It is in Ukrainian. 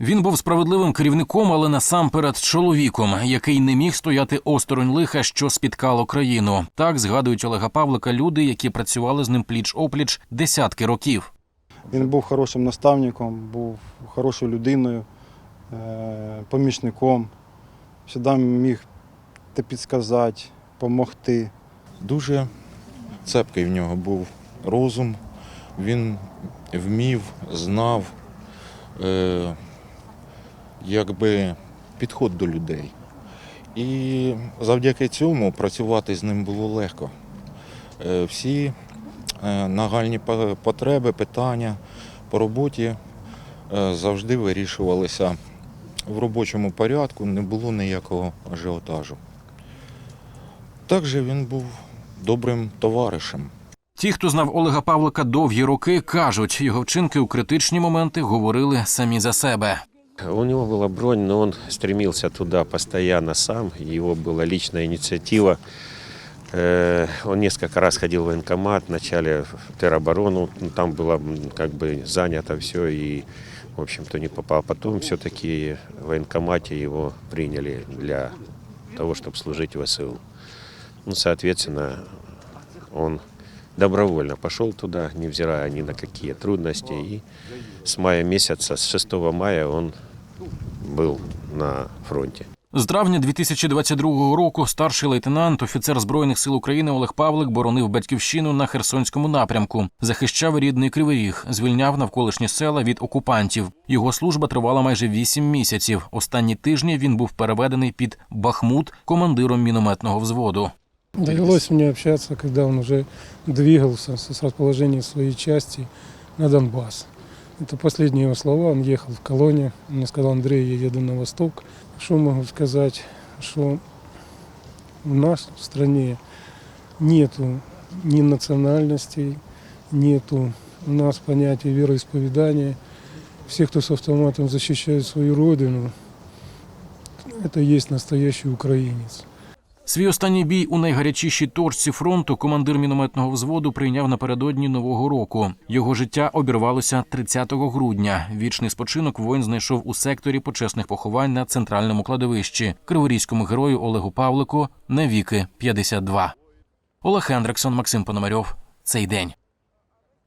Він був справедливим керівником, але насамперед чоловіком, який не міг стояти осторонь лиха, що спіткало країну. Так згадують Олега Павлика люди, які працювали з ним пліч опліч десятки років. Він був хорошим наставником, був хорошою людиною, е, помічником. Завжди міг те підсказати, допомогти. Дуже цепкий в нього був розум. Він вмів, знав, е, якби підход до людей. І завдяки цьому працювати з ним було легко. Е, всі е, нагальні потреби, питання по роботі е, завжди вирішувалися в робочому порядку, не було ніякого ажіотажу. Також він був добрим товаришем. Ті, хто знав Олега Павлика довгі роки, кажуть, його вчинки у критичні моменти говорили самі за себе. У него была бронь, но он стремился туда постоянно сам. Его была личная инициатива. Э, Он несколько раз ходил в военкомат, вначале в тероборону, ну, там было как бы занято все и, в общем-то, не попал. Потом все-таки в военкомате его приняли для того, чтобы служить в ВСУ. Ну, соответственно, он добровольно пошел туда, невзирая ни на какие трудности. И с мая месяца, с 6 мая он был на фронте. З травня 2022 року старший лейтенант, офіцер збройних сил України Олег Павлик боронив батьківщину на Херсонському напрямку, захищав рідний кривий ріг, звільняв навколишні села від окупантів. Його служба тривала майже вісім місяців. Останні тижні він був переведений під Бахмут командиром мінометного взводу. Довелось мне общаться, когда он уже двигался с с расположения своей части на Донбасс. Это последние его слова. Он ехал в колонне. Он мне сказал, Андрей, я еду на восток. Что могу сказать? Что у нас в стране нету ни национальностей, нету у нас понятия вероисповедания. Все, кто с автоматом защищает свою родину, это есть настоящий украинец. Свій останній бій у найгарячішій точці фронту командир мінометного взводу прийняв напередодні нового року. Його життя обірвалося 30 грудня. Вічний спочинок воїн знайшов у секторі почесних поховань на центральному кладовищі криворізькому герою Олегу Павлику навіки 52. Олег Хендриксон, Максим Пономарьов. Цей день.